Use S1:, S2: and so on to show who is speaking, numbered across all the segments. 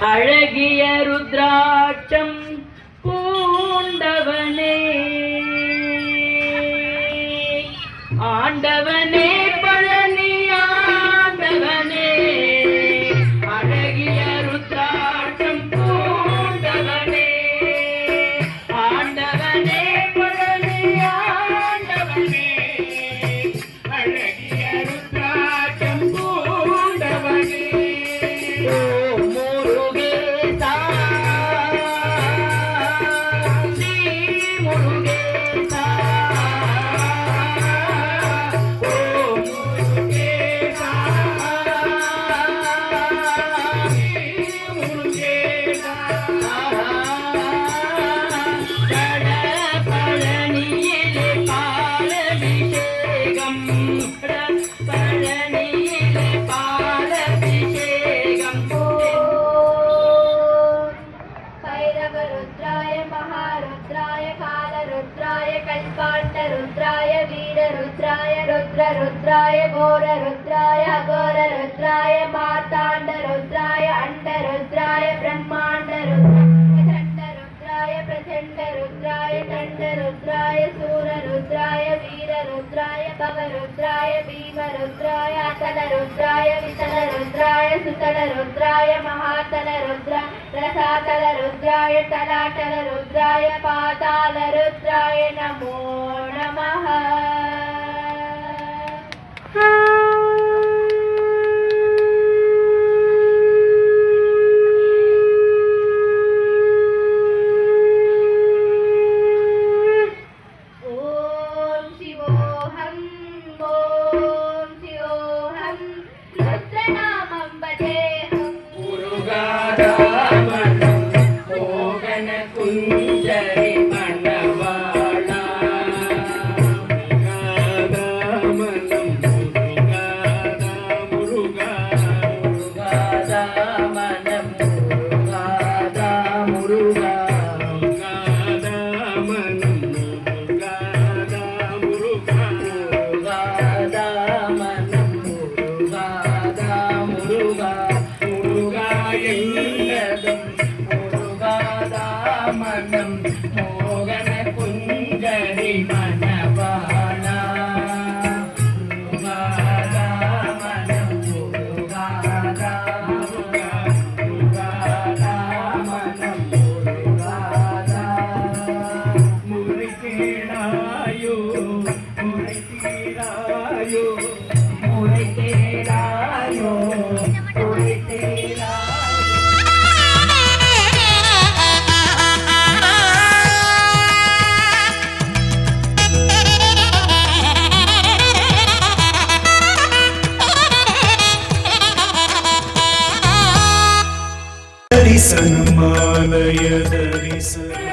S1: அழகிய ருத்ராட்சம் பூண்டவனே. ஆண்டவனே.
S2: घोररुद्राय अगोररुद्राय पाताण्डरुद्राय अण्डरुद्राय ब्रह्माण्डरुद्राय खण्डरुद्राय प्रचण्डरुद्राय रुद्राय सूररुद्राय वीररुद्राय पवरुद्राय भीमरुद्राय अतलरुद्राय वितलरुद्राय सुतलरुद्राय महातलरुद्राय रसातलरुद्राय तलाटलरुद्राय पातालरुद्राय नमो नमः
S1: ದರಿಸನು
S3: ಮಾಲಯ
S4: ದರಿಸನು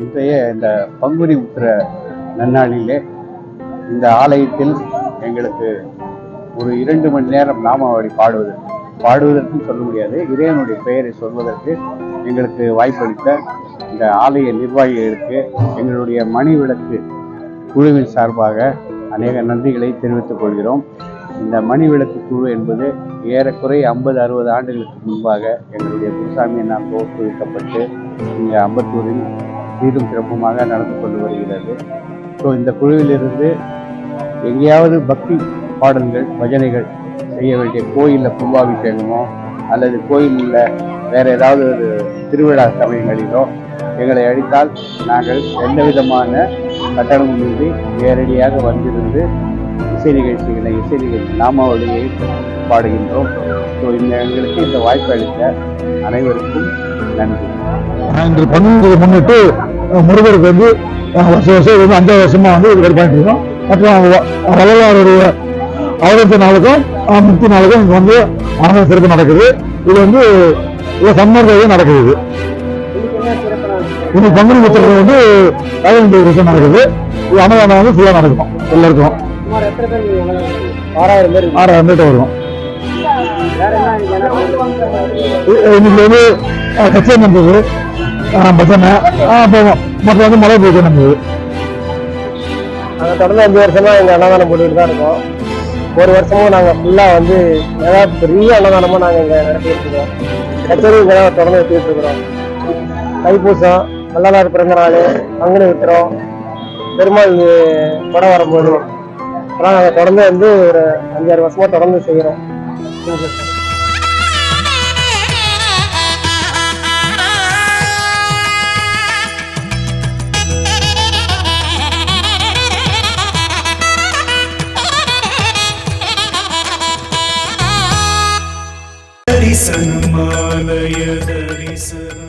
S4: இன்றைய இந்த பங்குனி உத்திர நன்னாளிலே இந்த ஆலயத்தில் எங்களுக்கு ஒரு இரண்டு மணி நேரம் நாமாவளி பாடுவது பாடுவதற்கும் சொல்ல முடியாது. இறைவனுடைய பெயரை சொல்வதற்கு எங்களுக்கு வாய்ப்பளித்த இந்த ஆலய நிர்வாகிகளுக்கு எங்களுடைய மணி விளக்கு குழுவின் சார்பாக அநேக நன்றிகளை தெரிவித்துக் கொள்கிறோம். இந்த மணி விளக்கு குழு என்பது ஏறக்குறைய ஐம்பது அறுபது ஆண்டுகளுக்கு முன்பாக எங்களுடைய குருசாமி அண்ணா தோற்றுவிக்கப்பட்டு இங்கே அம்பத்தூரில் சீரும் சிறப்புமாக நடந்து கொண்டு வருகிறது. ஸோ இந்த குழுவிலிருந்து எங்கேயாவது பக்தி பாடல்கள் பஜனைகள் செய்ய வேண்டிய கோயிலில் கும்பாபிஷேகமோ அல்லது கோயிலில் வேறு ஏதாவது ஒரு திருவிழா சமயங்களிலோ எங்களை அழித்தால் நாங்கள் எந்த விதமான கட்டணமும் இன்றி நேரடியாக வந்திருந்து இசை நிகழ்ச்சிகளை இசை நிகழ்ச்சி நாமாவளியை பாடுகின்றோம். ஸோ இந்த எங்களுக்கு இந்த வாய்ப்பு அளித்த அனைவருக்கும் நன்றி.
S5: இந்த பங்குக்கு முன்னிட்டு முருகருக்கு வந்து வருஷம் வருஷம் இது வந்து அஞ்சாவது வருஷமா வந்து இது பண்ணிட்டு இருக்கோம் மற்றும் வ- வள்ளலாருடைய நாளுக்கும் முப்பத்தி முக்தி நாளுக்கும் இங்க வந்து ஆனந்த சிறப்பு நடக்குது. இது வந்து இது சம்மர்தான் நடக்குது இது. இன்னைக்கு பங்குனி உத்திரம் வந்து பதினஞ்சு வருஷம் நடக்குது. இது அன்னதானம் வந்து ஃபுல்லாக நடக்கும். எல்லாருக்கும். ஆறாயிரம் பேர் ஆறாயிரம் பேர்ட்ட வருவோம். இன்னைக்கு வந்து கச்சேரி நடந்தது. அஹ், பஜனை அஹ், அப்புறம் மற்ற வந்து மலை பூஜை நடந்தது.
S6: நாங்கள் தொடர்ந்து அஞ்சு வருஷமா எங்க அன்னதானம் போட்டுட்டு தான் இருக்கோம். ஒரு வருஷமும் நாங்க ஃபுல்லா வந்து ஏதாவது பெரிய அன்னதானமா நாங்க இங்க நடத்திட்டு இருக்கோம். கச்சேரி இங்க தொடர்ந்து வச்சுட்டு இருக்கிறோம். தைப்பூசம் வள்ளலார் பிறந்த நாள் பங்குனி உத்திரம் பெருமாள் படம் வரும்போது ஆனால் நாங்கள் தொடர்ந்து வந்து ஒரு அஞ்சாறு வருஷமா தொடர்ந்து செய்கிறோம்
S3: தரிசனம் ஆலய தரிசனம்.